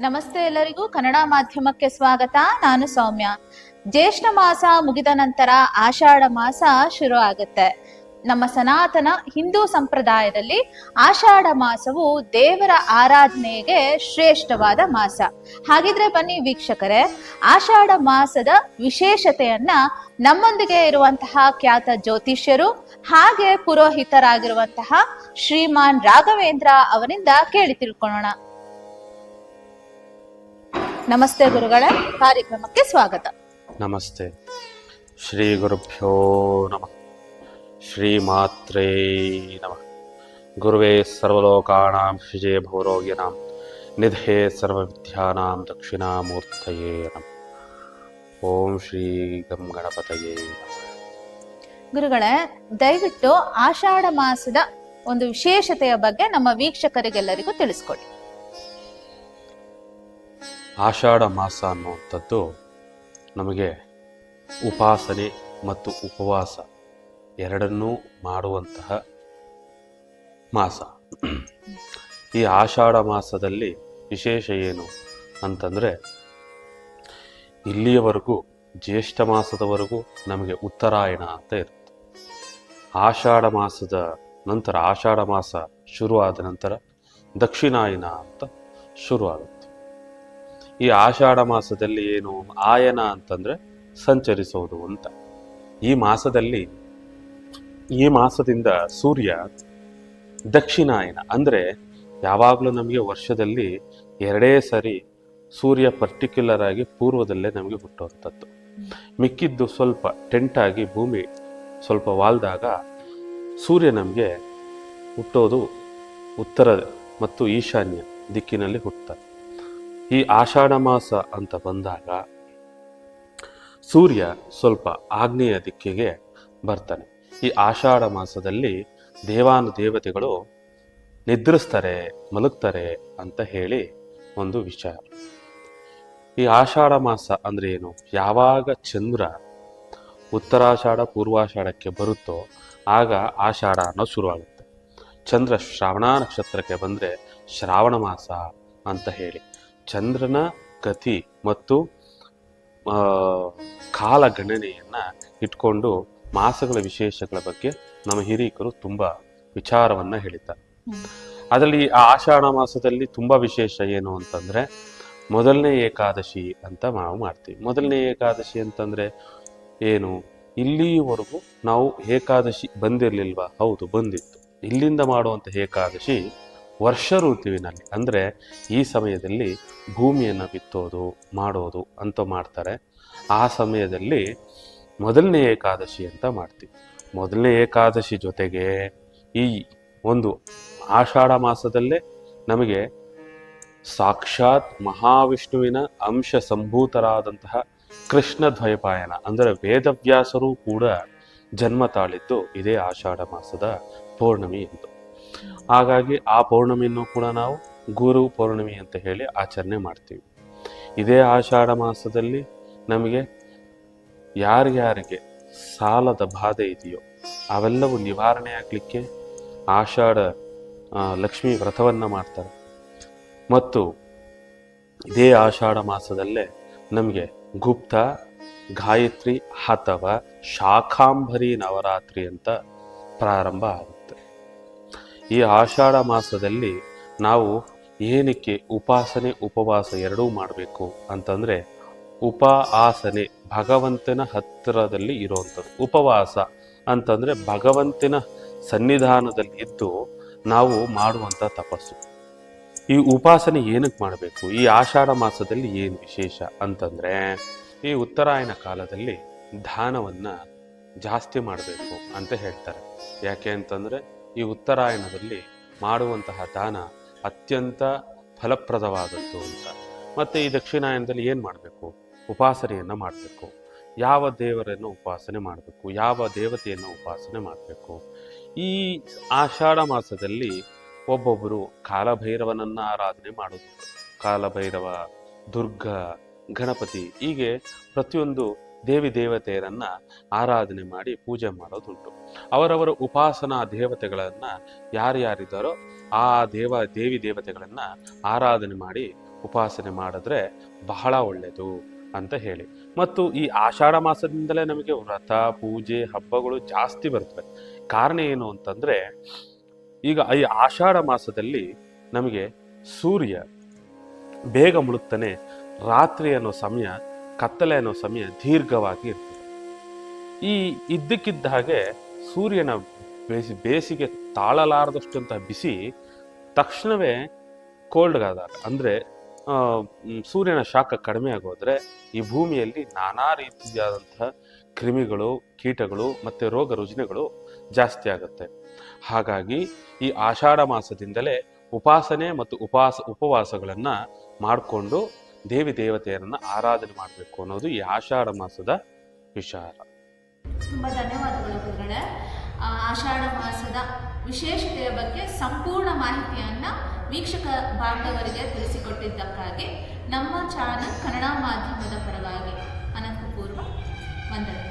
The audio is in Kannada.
ನಮಸ್ತೆ ಎಲ್ಲರಿಗೂ. ಕನ್ನಡ ಮಾಧ್ಯಮಕ್ಕೆ ಸ್ವಾಗತ. ನಾನು ಸೌಮ್ಯ. ಜ್ಯೇಷ್ಠ ಮಾಸ ಮುಗಿದ ನಂತರ ಆಷಾಢ ಮಾಸ ಶುರು ಆಗುತ್ತೆ. ನಮ್ಮ ಸನಾತನ ಹಿಂದೂ ಸಂಪ್ರದಾಯದಲ್ಲಿ ಆಷಾಢ ಮಾಸವು ದೇವರ ಆರಾಧನೆಗೆ ಶ್ರೇಷ್ಠವಾದ ಮಾಸ. ಹಾಗಿದ್ರೆ ಬನ್ನಿ ವೀಕ್ಷಕರೇ, ಆಷಾಢ ಮಾಸದ ವಿಶೇಷತೆಯನ್ನ ನಮ್ಮೊಂದಿಗೆ ಇರುವಂತಹ ಖ್ಯಾತ ಜ್ಯೋತಿಷ್ಯರು ಹಾಗೆ ಪುರೋಹಿತರಾಗಿರುವಂತಹ ಶ್ರೀಮಾನ್ ರಾಘವೇಂದ್ರ ಅವರಿಂದ ಕೇಳಿ ತಿಳ್ಕೊಳ್ಳೋಣ. ನಮಸ್ತೆ ಗುರುಗಳ ಕಾರ್ಯಕ್ರಮಕ್ಕೆ ಸ್ವಾಗತ. ನಮಸ್ತೆ. ಶ್ರೀ ಗುರುಭ್ಯೋ ನಮಃ. ಶ್ರೀಮಾತ್ರೇ ನಮಃ. ಗುರುವೇ ಸರ್ವಲೋಕಾನಾಂ ಶಿಜೇ ಭೌರೋಗ್ಯನಾಂ ನಿಧೇ ಸರ್ವವಿದ್ಯಾನಾಂ ದಕ್ಷಿಣಾಮೂರ್ತಯೇ ನಮಃ. ಓಂ ಶ್ರೀ ಗಂ ಗಣಪತಯೇ ಗುರುಗಳೇ ದಯವಿಟ್ಟು ಆಷಾಢ ಮಾಸದ ಒಂದು ವಿಶೇಷತೆಯ ಬಗ್ಗೆ ನಮ್ಮ ವೀಕ್ಷಕರಿಗೆಲ್ಲರಿಗೂ ತಿಳಿಸ್ಕೊಡಿ. ಆಷಾಢ ಮಾಸ ಅನ್ನುವಂಥದ್ದು ನಮಗೆ ಉಪಾಸನೆ ಮತ್ತು ಉಪವಾಸ ಎರಡನ್ನೂ ಮಾಡುವಂತಹ ಮಾಸ. ಈ ಆಷಾಢ ಮಾಸದಲ್ಲಿ ವಿಶೇಷ ಏನು ಅಂತಂದರೆ ಇಲ್ಲಿಯವರೆಗೂ ಜ್ಯೇಷ್ಠ ಮಾಸದವರೆಗೂ ನಮಗೆ ಉತ್ತರಾಯಣ ಅಂತ ಇರುತ್ತೆ. ಆಷಾಢ ಮಾಸದ ನಂತರ, ಆಷಾಢ ಮಾಸ ಶುರುವಾದ ನಂತರ ದಕ್ಷಿಣಾಯನ ಅಂತ ಶುರುವಾಗುತ್ತೆ. ಈ ಆಷಾಢ ಮಾಸದಲ್ಲಿ ಏನು ಆಯನ ಅಂತಂದ್ರೆ ಸಂಚರಿಸೋದು ಅಂತ. ಈ ಮಾಸದಲ್ಲಿ, ಈ ಮಾಸದಿಂದ ಸೂರ್ಯ ದಕ್ಷಿಣಾಯನ ಅಂದ್ರೆ ಯಾವಾಗಲೂ ನಮಗೆ ವರ್ಷದಲ್ಲಿ ಎರಡೇ ಸರಿ ಸೂರ್ಯ ಪರ್ಟಿಕ್ಯುಲರ್ ಆಗಿ ಪೂರ್ವದಲ್ಲೇ ನಮಗೆ ಹುಟ್ಟುವಂಥದ್ದು. ಮಿಕ್ಕಿದ್ದು ಸ್ವಲ್ಪ ಟೆಂಟ್ ಆಗಿ ಭೂಮಿ ಸ್ವಲ್ಪ ವಾಲ್ದಾಗ ಸೂರ್ಯ ನಮಗೆ ಹುಟ್ಟೋದು ಉತ್ತರ ಮತ್ತು ಈಶಾನ್ಯ ದಿಕ್ಕಿನಲ್ಲಿ ಹುಟ್ಟುತ್ತಾರೆ ಈ ಆಷಾಢ ಮಾಸ ಅಂತ ಬಂದಾಗ ಸೂರ್ಯ ಸ್ವಲ್ಪ ಆಗ್ನೇಯ ದಿಕ್ಕಿಗೆ ಬರ್ತಾನೆ. ಈ ಆಷಾಢ ಮಾಸದಲ್ಲಿ ದೇವಾನು ದೇವತೆಗಳು ನಿದ್ರಿಸ್ತಾರೆ, ಮಲಗ್ತಾರೆ ಅಂತ ಹೇಳಿ ಒಂದು ವಿಚಾರ. ಈ ಆಷಾಢ ಮಾಸ ಅಂದ್ರೆ ಏನು? ಯಾವಾಗ ಚಂದ್ರ ಉತ್ತರಾಷಾಢ, ಪೂರ್ವಾಷಾಢಕ್ಕೆ ಬರುತ್ತೋ ಆಗ ಆಷಾಢ ಅನ್ನೋ ಶುರುವಾಗುತ್ತೆ. ಚಂದ್ರ ಶ್ರಾವಣ ನಕ್ಷತ್ರಕ್ಕೆ ಬಂದ್ರೆ ಶ್ರಾವಣ ಮಾಸ ಅಂತ ಹೇಳಿ. ಚಂದ್ರನ ಗತಿ ಮತ್ತು ಕಾಲ ಗಣನೆಯನ್ನು ಇಟ್ಕೊಂಡು ಮಾಸಗಳ ವಿಶೇಷಗಳ ಬಗ್ಗೆ ನಮ್ಮ ಹಿರಿಯಕರು ತುಂಬ ವಿಚಾರವನ್ನು ಹೇಳಿದ್ದಾರೆ. ಅದರಲ್ಲಿ ಆ ಆಷಾಢ ಮಾಸದಲ್ಲಿ ತುಂಬ ವಿಶೇಷ ಏನು ಅಂತಂದರೆ, ಮೊದಲನೇ ಏಕಾದಶಿ ಅಂತ ನಾವು ಮಾಡ್ತೀವಿ. ಮೊದಲನೇ ಏಕಾದಶಿ ಅಂತಂದರೆ ಏನು? ಇಲ್ಲಿವರೆಗೂ ನಾವು ಏಕಾದಶಿ ಬಂದಿರಲಿಲ್ವಾ? ಹೌದು, ಬಂದಿತ್ತು. ಇಲ್ಲಿಂದ ಮಾಡುವಂಥ ಏಕಾದಶಿ ವರ್ಷ ಋತುವಿನಲ್ಲಿ, ಅಂದರೆ ಈ ಸಮಯದಲ್ಲಿ ಭೂಮಿಯನ್ನು ಬಿತ್ತೋದು, ಮಾಡೋದು ಅಂತ ಮಾಡ್ತಾರೆ. ಆ ಸಮಯದಲ್ಲಿ ಮೊದಲನೇ ಏಕಾದಶಿ ಅಂತ ಮಾಡ್ತೀವಿ. ಮೊದಲನೇ ಏಕಾದಶಿ ಜೊತೆಗೆ ಈ ಒಂದು ಆಷಾಢ ಮಾಸದಲ್ಲೇ ನಮಗೆ ಸಾಕ್ಷಾತ್ ಮಹಾವಿಷ್ಣುವಿನ ಅಂಶ ಸಂಭೂತರಾದಂತಹ ಕೃಷ್ಣ ದ್ವೈಪಾಯನ, ಅಂದರೆ ವೇದವ್ಯಾಸರು ಕೂಡ ಜನ್ಮ ತಾಳಿದ್ದು ಇದೇ ಆಷಾಢ ಮಾಸದ ಪೌರ್ಣಮಿ ಎಂದು. ಹಾಗಾಗಿ ಆ ಪೌರ್ಣಮಿಯನ್ನು ಕೂಡ ನಾವು ಗುರು ಪೌರ್ಣಮಿ ಅಂತ ಹೇಳಿ ಆಚರಣೆ ಮಾಡ್ತೀವಿ. ಇದೇ ಆಷಾಢ ಮಾಸದಲ್ಲಿ ನಮಗೆ ಯಾರ್ಯಾರಿಗೆ ಸಾಲದ ಬಾಧೆ ಇದೆಯೋ ಅವೆಲ್ಲವೂ ನಿವಾರಣೆ ಆಗಲಿಕ್ಕೆ ಆಷಾಢ ಲಕ್ಷ್ಮಿ ವ್ರತವನ್ನ ಮಾಡ್ತಾರೆ. ಮತ್ತು ಇದೇ ಆಷಾಢ ಮಾಸದಲ್ಲೇ ನಮಗೆ ಗುಪ್ತ, ಗಾಯತ್ರಿ ಅಥವಾ ಶಾಖಾಂಬರಿ ನವರಾತ್ರಿ ಅಂತ ಪ್ರಾರಂಭ ಆಗುತ್ತೆ. ಈ ಆಷಾಢ ಮಾಸದಲ್ಲಿ ನಾವು ಏನಕ್ಕೆ ಉಪಾಸನೆ, ಉಪವಾಸ ಎರಡೂ ಮಾಡಬೇಕು ಅಂತಂದರೆ ಉಪ, ಆಸನೆ, ಭಗವಂತನ ಹತ್ತಿರದಲ್ಲಿ ಇರುವಂಥದ್ದು ಉಪವಾಸ ಅಂತಂದರೆ ಭಗವಂತನ ಸನ್ನಿಧಾನದಲ್ಲಿ ಇದ್ದು ನಾವು ಮಾಡುವಂಥ ತಪಸ್ಸು. ಈ ಉಪಾಸನೆ ಏನಕ್ಕೆ ಮಾಡಬೇಕು? ಈ ಆಷಾಢ ಮಾಸದಲ್ಲಿ ಏನು ವಿಶೇಷ ಅಂತಂದರೆ ಈ ಉತ್ತರಾಯಣ ಕಾಲದಲ್ಲಿ ದಾನವನ್ನು ಜಾಸ್ತಿ ಮಾಡಬೇಕು ಅಂತ ಹೇಳ್ತಾರೆ. ಯಾಕೆ ಅಂತಂದ್ರೆ ಈ ಉತ್ತರಾಯಣದಲ್ಲಿ ಮಾಡುವಂತಹ ದಾನ ಅತ್ಯಂತ ಫಲಪ್ರದವಾದದ್ದು ಅಂತ. ಮತ್ತು ಈ ದಕ್ಷಿಣಾಯನದಲ್ಲಿ ಏನು ಮಾಡಬೇಕು? ಉಪಾಸನೆಯನ್ನು ಮಾಡಬೇಕು. ಯಾವ ದೇವರನ್ನು ಉಪಾಸನೆ ಮಾಡಬೇಕು? ಯಾವ ದೇವತೆಯನ್ನು ಉಪಾಸನೆ ಮಾಡಬೇಕು? ಈ ಆಷಾಢ ಮಾಸದಲ್ಲಿ ಒಬ್ಬೊಬ್ಬರು ಕಾಲಭೈರವನನ್ನು ಆರಾಧನೆ ಮಾಡೋದು. ಕಾಲಭೈರವ, ದುರ್ಗ, ಗಣಪತಿ ಹೀಗೆ ಪ್ರತಿಯೊಂದು ದೇವಿ ದೇವತೆಯರನ್ನ ಆರಾಧನೆ ಮಾಡಿ ಪೂಜೆ ಮಾಡೋದುಂಟು. ಅವರವರ ಉಪಾಸನಾ ದೇವತೆಗಳನ್ನ ಯಾರ್ಯಾರಿದ್ದಾರೋ ಆ ದೇವ, ದೇವಿ ದೇವತೆಗಳನ್ನ ಆರಾಧನೆ ಮಾಡಿ ಉಪಾಸನೆ ಮಾಡಿದ್ರೆ ಬಹಳ ಒಳ್ಳೆಯದು ಅಂತ ಹೇಳಿ. ಮತ್ತು ಈ ಆಷಾಢ ಮಾಸದಿಂದಲೇ ನಮಗೆ ವ್ರತ, ಪೂಜೆ, ಹಬ್ಬಗಳು ಜಾಸ್ತಿ ಬರ್ತವೆ. ಕಾರಣ ಏನು ಅಂತಂದರೆ, ಈಗ ಈ ಆಷಾಢ ಮಾಸದಲ್ಲಿ ನಮಗೆ ಸೂರ್ಯ ಬೇಗ ಮುಳುಗ್ತಾನೆ ರಾತ್ರಿ ಅನ್ನೋ ಸಮಯ ಕತ್ತಲೆ ಅನ್ನೋ ಸಮಯ ದೀರ್ಘವಾಗಿ ಇರ್ತದೆ. ಈ ಇದ್ದಕ್ಕಿದ್ದ ಹಾಗೆ ಸೂರ್ಯನ ಬೇಸಿ, ಬೇಸಿಗೆ ತಾಳಲಾರದಷ್ಟಂತ ಬಿಸಿ ತಕ್ಷಣವೇ ಕೋಲ್ಡ್ಗಾದಾಗ ಅಂದರೆ ಸೂರ್ಯನ ಶಾಖ ಕಡಿಮೆ ಆಗೋದ್ರೆ ಈ ಭೂಮಿಯಲ್ಲಿ ನಾನಾ ರೀತಿಯಾದಂತಹ ಕ್ರಿಮಿಗಳು, ಕೀಟಗಳು ಮತ್ತು ರೋಗ ರುಜಿನಗಳು ಜಾಸ್ತಿ ಆಗುತ್ತೆ. ಹಾಗಾಗಿ ಈ ಆಷಾಢ ಮಾಸದಿಂದಲೇ ಉಪಾಸನೆ ಮತ್ತು ಉಪಾಸ, ಉಪವಾಸಗಳನ್ನು ಮಾಡಿಕೊಂಡು ದೇವಿ ದೇವತೆಯರನ್ನು ಆರಾಧನೆ ಮಾಡಬೇಕು ಅನ್ನೋದು ಈ ಆಷಾಢ ಮಾಸದ ವಿಚಾರ ತುಂಬ ಧನ್ಯವಾದಗಳು ಗುರುಗಳೇ. ಆಷಾಢ ಮಾಸದ ವಿಶೇಷತೆಯ ಬಗ್ಗೆ ಸಂಪೂರ್ಣ ಮಾಹಿತಿಯನ್ನು ವೀಕ್ಷಕ ಬಾಂಧವರಿಗೆ ತಿಳಿಸಿಕೊಟ್ಟಿದ್ದಕ್ಕಾಗಿ ನಮ್ಮ ಚಾನಲ್ ಕನ್ನಡ ಮಾಧ್ಯಮದ ಪರವಾಗಿ ಅನಂತಪೂರ್ವ ವಂದನೆ